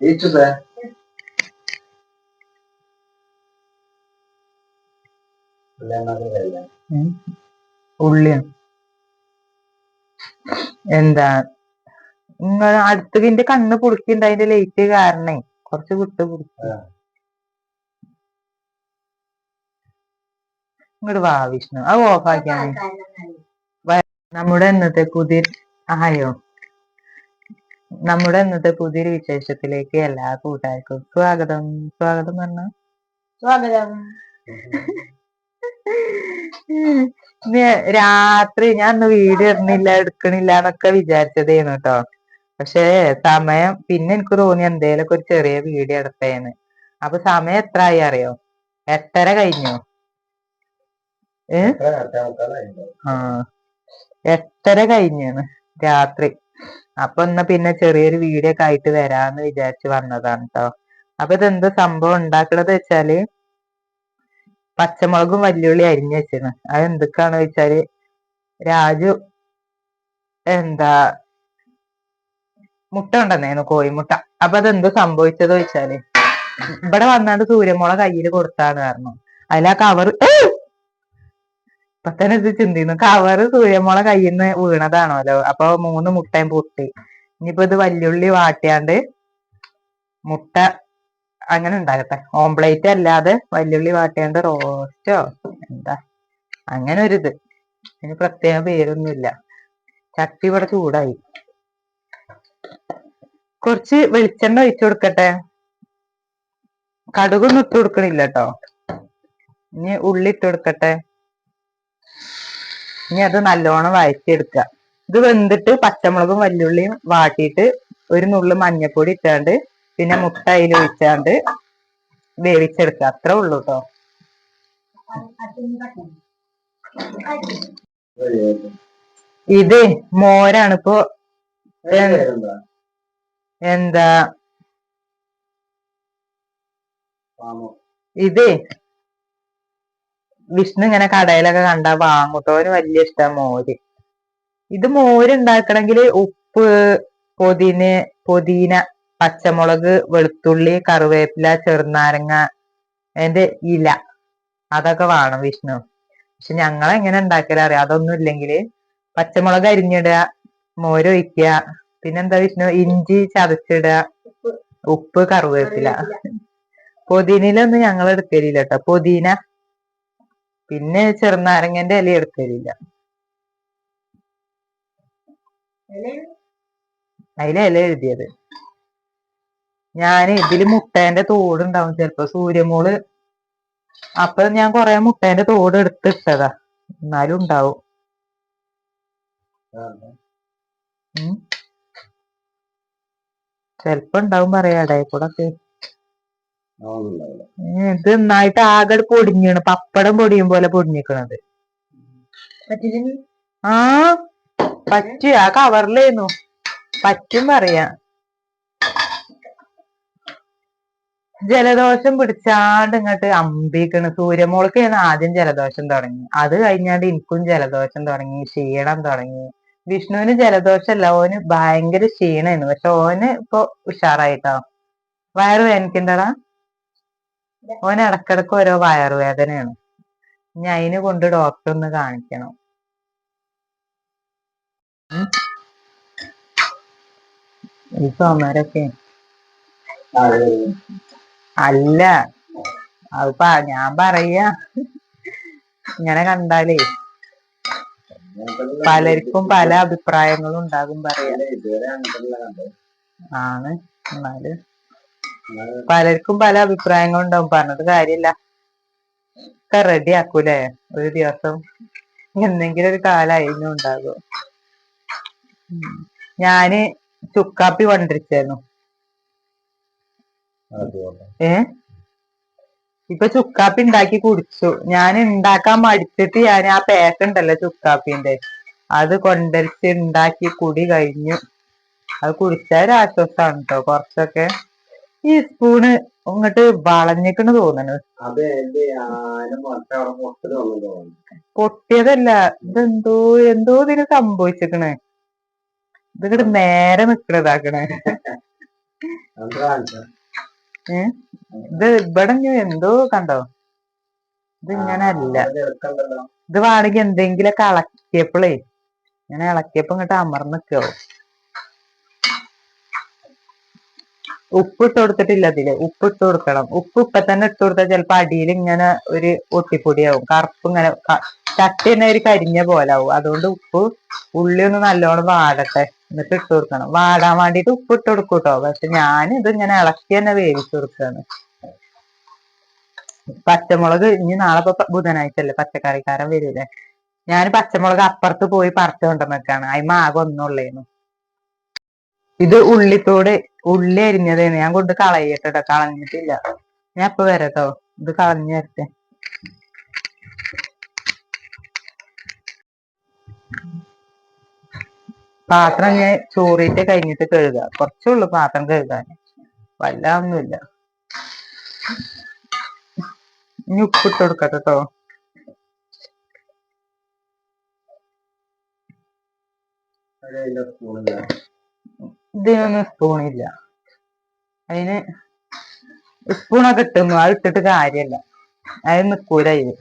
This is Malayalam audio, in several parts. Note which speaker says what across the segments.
Speaker 1: ഏച്ചുസേ
Speaker 2: ഉം. ഉള്ളിയാണ് എന്താ? നിങ്ങൾ അടുത്തതിന്റെ കണ്ണ് പുളിക്കുണ്ട് അതിന്റെ ലൈറ്റ് കാരണേ. കുറച്ച് വിട്ട് പുളിക്കും ഇങ്ങോട്ട് വാ വിഷ്ണു. അത് ഓഫാക്കിയാണ് നമ്മുടെ ഇന്നത്തെ കുതിർ ആയോ? നമ്മുടെ ഇന്നത്തെ പുതിയൊരു വിശേഷത്തിലേക്ക് എല്ലാ കൂട്ടുകാർക്കും സ്വാഗതം. സ്വാഗതം പറഞ്ഞ?
Speaker 3: സ്വാഗതം.
Speaker 2: രാത്രി ഞാൻ അന്ന് വീട് ഇടുന്നില്ല എടുക്കണില്ല എന്നൊക്കെ വിചാരിച്ചതേനു കേട്ടോ. പക്ഷേ സമയം പിന്നെ എനിക്ക് തോന്നി എന്തേലൊക്കെ ഒരു ചെറിയ വീഡിയോ എടുത്തേന്ന്. അപ്പൊ സമയം എത്ര ആയി അറിയോ? എട്ടര കഴിഞ്ഞു? ഏ? ആ. എട്ടര കഴിഞ്ഞാണ് രാത്രി. അപ്പൊ എന്നാ പിന്നെ ചെറിയൊരു വീഡിയോ ഒക്കെ ആയിട്ട് വരാന്ന് വിചാരിച്ച് വന്നതാണ് കേട്ടോ അപ്പൊ ഇതെന്ത് സംഭവം ഉണ്ടാക്കണത് വെച്ചാൽ പച്ചമുളകും വല്യുള്ളി അരിഞ്ഞു വെച്ചിരുന്നു അത് എന്തൊക്കെയാന്ന് വെച്ചാൽ രാജു എന്താ മുട്ട ഉണ്ടെന്നേന്നു കോഴിമുട്ട. അപ്പൊ അതെന്ത് സംഭവിച്ചത് വെച്ചാൽ ഇവിടെ വന്നാണ്ട് സൂര്യമുള കയ്യിൽ കൊടുത്താണ് കാരണം അതിലാ കവർ ഇപ്പൊ തന്നെ ഇത് ചിന്തിക്കുന്നു. കവറ് സൂര്യമോളെ കയ്യിൽ നിന്ന് വീണതാണല്ലോ. അപ്പൊ മൂന്ന് മുട്ടയും പൊട്ടി. ഇനിയിപ്പോ ഇത് വല്യുള്ളി വാട്ടിയാണ്ട് മുട്ട അങ്ങനെ ഉണ്ടാകട്ടെ ഓംപ്ലേറ്റ് അല്ലാതെ വല്യുള്ളി വാട്ടിയാണ്ട് റോസ്റ്റോ എന്താ? അങ്ങനെ ഒരു ഇത്. ഇതിന് പ്രത്യേക പേരൊന്നുമില്ല. ചട്ടി ഇവിടെ ചൂടായി. കുറച്ച് വെളിച്ചെണ്ണ ഒഴിച്ചു കൊടുക്കട്ടെ. കടുകൊന്നും ഇട്ട് കൊടുക്കണില്ല കേട്ടോ. ഇനി ഉള്ളി ഇട്ട് കൊടുക്കട്ടെ. ഇനി അത് നല്ലോണം വഴറ്റിയെടുക്കുക. ഇത് വെന്തിട്ട് പച്ചമുളകും വല്യുള്ളിയും വാട്ടിയിട്ട് ഒരു നുള്ളു മഞ്ഞപ്പൊടി ഇട്ടാണ്ട് പിന്നെ മുട്ട അതിൽ ഒഴിച്ചാണ്ട് വേവിച്ചെടുക്കുക. അത്ര ഉള്ളു കേട്ടോ ഇത് മോരാണ് ഇപ്പോ. എന്താ? ഇത് വിഷ്ണു ഇങ്ങനെ കടയിലൊക്കെ കണ്ട വാങ്ങൂട്ടോ അവന് വലിയ ഇഷ്ടാ മോര്. ഇത് മോര് ഉണ്ടാക്കണമെങ്കിൽ ഉപ്പ് പൊതിന പൊതീന പച്ചമുളക് വെളുത്തുള്ളി കറിവേപ്പില ചെറുനാരങ്ങ അതിന്റെ ഇല അതൊക്കെ വേണം വിഷ്ണു. പക്ഷെ ഞങ്ങൾ എങ്ങനെ ഉണ്ടാക്കലറിയാം അതൊന്നും ഇല്ലെങ്കിൽ പച്ചമുളക് അരിഞ്ഞിടുക മോര് ഒഴിക്കുക പിന്നെന്താ വിഷ്ണു? ഇഞ്ചി ചതച്ചിടുക ഉപ്പ് കറിവേപ്പില. പൊതിനയിലൊന്നും ഞങ്ങൾ എടുക്കലില്ല കേട്ടോ. പൊതീന പിന്നെ ചെറുനാരങ്ങന്റെ ഇല എടുക്കലില്ല. അതിലെ ഇല എഴുതിയത്. ഞാൻ ഇതിൽ മുട്ടേന്റെ തോടുണ്ടാവും ചിലപ്പോ സൂര്യമോൾ. അപ്പൊ ഞാൻ കൊറേ മുട്ടേന്റെ തോട് എടുത്തിട്ടതാ. എന്നാലും ഉണ്ടാവും. ചെലപ്പോ ഉണ്ടാവും പറയാ ഇടയിൽ കൂടെ ഇത് നന്നായിട്ട് ആകെ പൊടിഞ്ഞാണ്. പപ്പടം പൊടിയും പോലെ പൊടിഞ്ഞിക്കണത്. ആ പറ്റു. ആ കവറിലേന്നു. പറ്റും പറയാ. ജലദോഷം പിടിച്ചാണ്ട് ഇങ്ങോട്ട് അമ്പിക്കണ്. സൂര്യമോൾക്കാണ് ആദ്യം ജലദോഷം തുടങ്ങി. അത് കഴിഞ്ഞാണ്ട് എനിക്കും ജലദോഷം തുടങ്ങി ക്ഷീണം തുടങ്ങി. വിഷ്ണുവിന് ജലദോഷമല്ല ഓന് ഭയങ്കര ക്ഷീണായിരുന്നു പക്ഷെ ഓന് ഇപ്പൊ ഉഷാറായിട്ടോ? വയറ് വേദനിക്കണ്ടടാ ഓന് ഇടക്കിടക്ക് ഓരോ വയറുവേദനയാണ് ഇനി അതിന് കൊണ്ട് ഡോക്ടർ ഒന്ന് കാണിക്കണം. ഈ അല്ല. അത് ഞാൻ പറയാ. ഇങ്ങനെ കണ്ടാലേ. പലർക്കും പല അഭിപ്രായങ്ങളും ഉണ്ടാകും പറയാ ആണ്. എന്നാൽ പലർക്കും പല അഭിപ്രായങ്ങളും ഉണ്ടാവും പറഞ്ഞത് കാര്യമില്ല. ഒക്കെ റെഡി ആക്കൂലേ? ഒരു ദിവസം എന്തെങ്കിലും ഒരു കാലായിരുന്നു ഉണ്ടാകും. ഞാൻ ചുക്കാപ്പി കൊണ്ടിരിച്ചായിരുന്നു ഏ? ഇപ്പൊ ചുക്കാപ്പി ഉണ്ടാക്കി കുടിച്ചു. ഞാൻ ഉണ്ടാക്കാൻ മടിച്ചിട്ട് ഞാൻ ആ പാക്ക് ഉണ്ടല്ലോ ചുക്കാപ്പിന്റെ അത് കൊണ്ടരിച്ച് ഉണ്ടാക്കി കുടി കഴിഞ്ഞു. അത് കുടിച്ചാൽ ഒരു ആശ്വാസമാണ് കേട്ടോ കുറച്ചൊക്കെ ഈ സ്പൂണ് ഇങ്ങോട്ട് വളഞ്ഞിക്കണ് തോന്നണു. പൊട്ടിയതല്ല ഇതെന്തോ എന്തോ ഇതിന് സംഭവിച്ചിക്കണ്. ഇതിങ്ങട് നേരെ നിക്കണതാക്കണേ ഇത് ഇവിടെ എന്തോ കണ്ടോ? ഇത് ഇങ്ങനെ അല്ല. ഇത് വേണമെങ്കിൽ എന്തെങ്കിലൊക്കെ ഇളക്കിയപ്പോഴേ ഇങ്ങനെ ഇളക്കിയപ്പോ ഇങ്ങോട്ട് അമർന്നിക്കോ ഉപ്പ് ഇട്ട് കൊടുത്തിട്ടില്ല അതിൽ. ഉപ്പ് ഇട്ട് കൊടുക്കണം. ഉപ്പ് ഇപ്പൊ തന്നെ ഇട്ട് കൊടുത്താൽ ചിലപ്പോ അടിയിൽ ഇങ്ങനെ ഒരു ഒട്ടിപ്പൊടിയാവും. കറുപ്പ് ഇങ്ങനെ ചട്ടി തന്നെ ഒരു കരിഞ്ഞ പോലെ ആവും അതുകൊണ്ട് ഉപ്പ് ഉള്ളി ഒന്ന് നല്ലോണം വാടട്ടെ. എന്നിട്ട് ഇട്ട് കൊടുക്കണം. വാടാൻ വേണ്ടിട്ട് ഉപ്പ് ഇട്ട് കൊടുക്കും കേട്ടോ പക്ഷെ ഞാൻ ഇത് ഇങ്ങനെ ഇളക്കി തന്നെ വേവിച്ചു കൊടുക്കാണ്. പച്ചമുളക് ഇനി നാളെ ഇപ്പൊ ബുധനാഴ്ച അല്ലേ പച്ചക്കറിക്കാരൻ വരൂലേ ഞാൻ പച്ചമുളക് അപ്പുറത്ത് പോയി പറിച്ചു കൊണ്ടുവന്നേക്കാണ്. അതിമ ആകെ ഒന്നുള്ളേന്നു. ഇത് ഉള്ളിത്തോട് ഉള്ളി അരിഞ്ഞതേന്ന്. ഞാൻ കൊണ്ട് കളയട്ടെ കളഞ്ഞിട്ടില്ല. ഞാൻ ഇപ്പൊ വരട്ടോ. ഇത് കളഞ്ഞു വരട്ടെ. പാത്രം ഞാൻ ചോറിട്ട് കഴിഞ്ഞിട്ട് കഴുകുക കുറച്ചുള്ളൂ പാത്രം കഴുകാൻ വല്ല ഒന്നുമില്ല ഇനി ഉപ്പിട്ട് കൊടുക്കട്ടെ കേട്ടോ. ഇതിനൊന്നും സ്പൂണില്ല അതിന് സ്പൂണൊക്കെ ഇട്ടുന്നു അത് ഇട്ടിട്ട് കാര്യല്ല. അത് നിക്കൂല ഇത്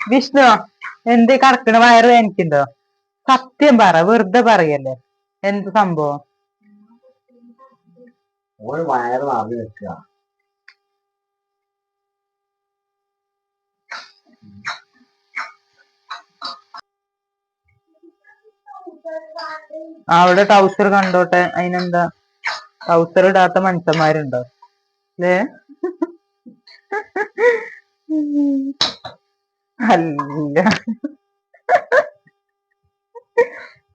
Speaker 2: വിഷ്ണു എന്ത് കടക്കണ വയറ് എനിക്കുണ്ടോ സത്യം പറ വെറുതെ പറയല്ലേ? എന്ത് സംഭവം? അവിടെ ടൗസർ കണ്ടോട്ടെ. അതിനെന്താ? ടൗസർ ഇടാത്ത മനുഷ്യന്മാരുണ്ടോ? അല്ലേ. അല്ല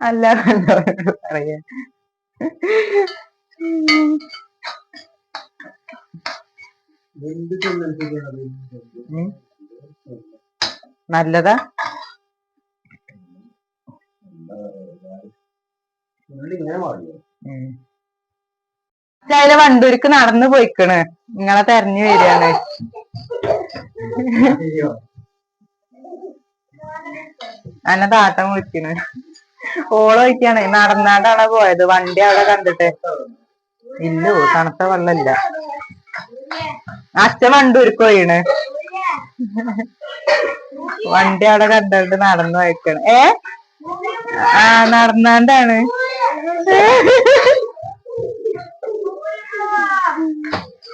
Speaker 2: അല്ല കണ്ടോരോട് പറയാ. നല്ലതാ? അതിലെ വണ്ടൂർക്ക് നടന്നു പോയിക്കണ്. നിങ്ങളെ തെരഞ്ഞു വരികയാണ്. അന്നെ താട്ടം വിളിക്കണ്. ഓൾ വയ്ക്കാണ് നടന്നാണ്ടാണ് പോയത്? വണ്ടി അവിടെ കണ്ടിട്ട്. ഇല്ലോ തണുത്ത വെള്ളമില്ല അച്ഛൻ വണ്ടൂർക്ക് പോയിണ്. വണ്ടി അവിടെ കണ്ടിട്ട് നടന്നു പോയിക്കണ്. ഏ? ആ നടന്നാണ്ടാണ്.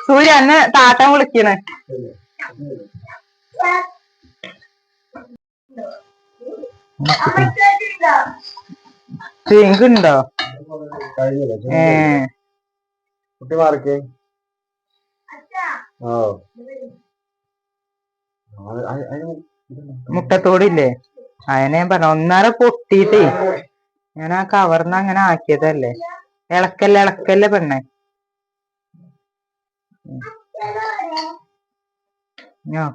Speaker 2: സൂര്യ അന്ന് താട്ടം വിളിക്കണ.
Speaker 1: കഴിഞ്ഞില്ല?
Speaker 2: ഏ.
Speaker 1: കുട്ടി മാറിക്കേ. ഓ.
Speaker 2: മുട്ടത്തോടില്ലേ? അതിനെ ഞാൻ പറഞ്ഞു ഒന്നര പൊട്ടിയിട്ടേ. ഞാൻ ആ കവർന്ന് അങ്ങനെ ആക്കിയതല്ലേ? ഇളക്കല്ലേ ഇളക്കല്ലേ പെണ്ണെ. ഞാൻ.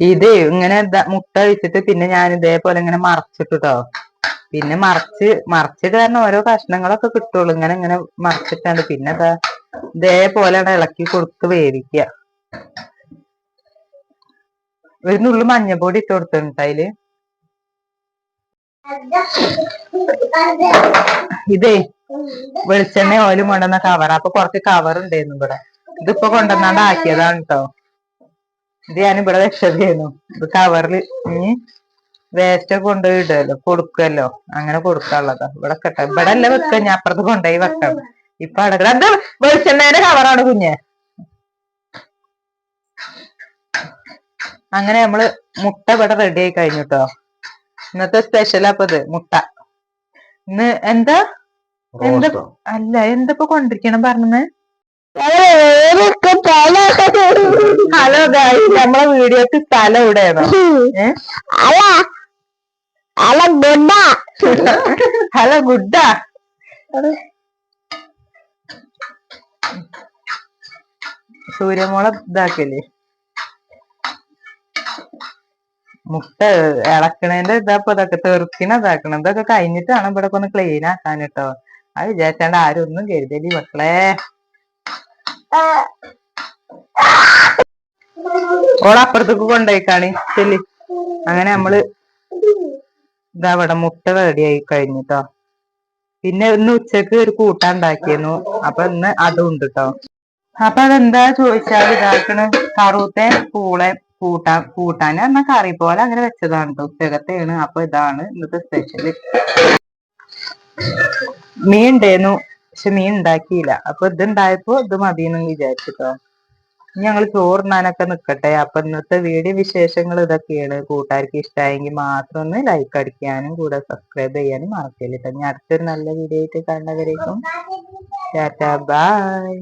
Speaker 2: ഇത് ഇങ്ങനെ മുട്ട വെച്ചിട്ട് പിന്നെ ഞാൻ ഇതേപോലെ ഇങ്ങനെ മറച്ചിട്ടോ പിന്നെ മറച്ച് മറച്ചിട്ട് തന്നെ ഓരോ കഷ്ണങ്ങളൊക്കെ കിട്ടുള്ളൂ. ഇങ്ങനെ ഇങ്ങനെ മറച്ചിട്ടാണ്. പിന്നെ ഇതാ ഇതേപോലെ ഇളക്കി കൊടുത്ത് വേവിക്കുക. ഒരു നുള്ളു മഞ്ഞപ്പൊടി ഇട്ട് കൊടുത്തിട്ടുണ്ട് അതിൽ. ഇതേ വെളിച്ചെണ്ണ ഓയിലും കൊണ്ടുവന്ന കവർ അപ്പൊ കുറച്ച് കവർ ഉണ്ടായിരുന്നു ഇവിടെ. ഇതിപ്പോ കൊണ്ടുവന്നാണ്ട് ആക്കിയതാണ് കേട്ടോ ഇത് ഞാൻ ഇവിടെ വെച്ചതായിരുന്നു ഇത് കവറിൽ ഇനി വേസ്റ്റ് ഒക്കെ കൊണ്ടുപോയി ഇടുമല്ലോ കൊടുക്കുമല്ലോ അങ്ങനെ കൊടുക്കാനുള്ളതാ. ഇവിടെ കെട്ട. ഇവിടെ അല്ല വെക്ക ഞാൻ അപ്പുറത്ത് കൊണ്ടുപോയി വെക്കാം. ഇപ്പൊ അടക്കണം. എന്താ വെളിച്ചെണ്ണേന്റെ കവറാണ് കുഞ്ഞെ. അങ്ങനെ നമ്മൾ മുട്ട ഇവിടെ റെഡി ആയി കഴിഞ്ഞു കേട്ടോ ഇന്നത്തെ സ്പെഷ്യൽ അപ്പൊ ഇത് മുട്ട. ഇന്ന് എന്താ? എന്താ? അല്ല എന്താ കൊണ്ടിരിക്കണം പറഞ്ഞത് ഹലോ ഗായ് നമ്മളെ വീഡിയോക്ക് സ്ഥലം ഇവിടെയാണോ? ഏ ഹലോ ഗുഡാ സൂര്യമോളെ ഇതാക്കല്ലേ? മുട്ട ഇളക്കണേന്റെ ഇതാപ്പൊ ഇതൊക്കെ തെറുക്കിന ഇതാക്കണം. ഇതൊക്കെ കഴിഞ്ഞിട്ടാണ് ഇവിടെ ഒന്ന് ക്ലീൻ ആക്കാൻ കേട്ടോ. അത് വിചാരിച്ചാണ്ട് ആരും ഒന്നും കരുതലി മക്കളെ. ഓളപ്പുറത്തേക്ക് കൊണ്ടുപോയിക്കാണി ചെല്ലി. അങ്ങനെ നമ്മൾ ഇതാ ഇവിടെ മുട്ട റെഡിയായി കഴിഞ്ഞിട്ടോ. പിന്നെ ഇന്ന് ഉച്ചയ്ക്ക് ഒരു കൂട്ടാൻ ഉണ്ടാക്കിയിരുന്നു. അപ്പൊ ഇന്ന് അതും ഉണ്ട് കേട്ടോ അപ്പൊ അതെന്താ ചോദിച്ചാൽ ഇതാക്കണ്. കറുത്തെ പൂളെ കൂട്ടാൻ കൂട്ടാൻ പറഞ്ഞ കറി പോലെ അങ്ങനെ വെച്ചതാണ് കേട്ടോ ഉച്ചകത്തെയാണ് അപ്പൊ ഇതാണ് ഇന്നത്തെ സ്പെഷ്യൽ മീൻ ഉണ്ടായിരുന്നു പക്ഷെ മീൻ ഉണ്ടാക്കിയില്ല. അപ്പൊ ഇത് ഉണ്ടായപ്പോ ഇത് മതിയെന്ന് വിചാരിച്ചിട്ടോ. ഞങ്ങൾ ചോറുണ്ണാനൊക്കെ നിൽക്കട്ടെ അപ്പൊ ഇന്നത്തെ വീഡിയോ വിശേഷങ്ങൾ ഇതൊക്കെയാണ്. കൂട്ടുകാർക്ക് ഇഷ്ടമായെങ്കിൽ മാത്രം ഒന്ന് ലൈക്ക് അടിക്കാനും കൂടെ സബ്സ്ക്രൈബ് ചെയ്യാനും മറക്കല്ലിട്ടോ ഇനി അടുത്തൊരു നല്ല വീഡിയോ ആയിട്ട് കാണുന്നവരേക്കും ടാറ്റാ ബൈ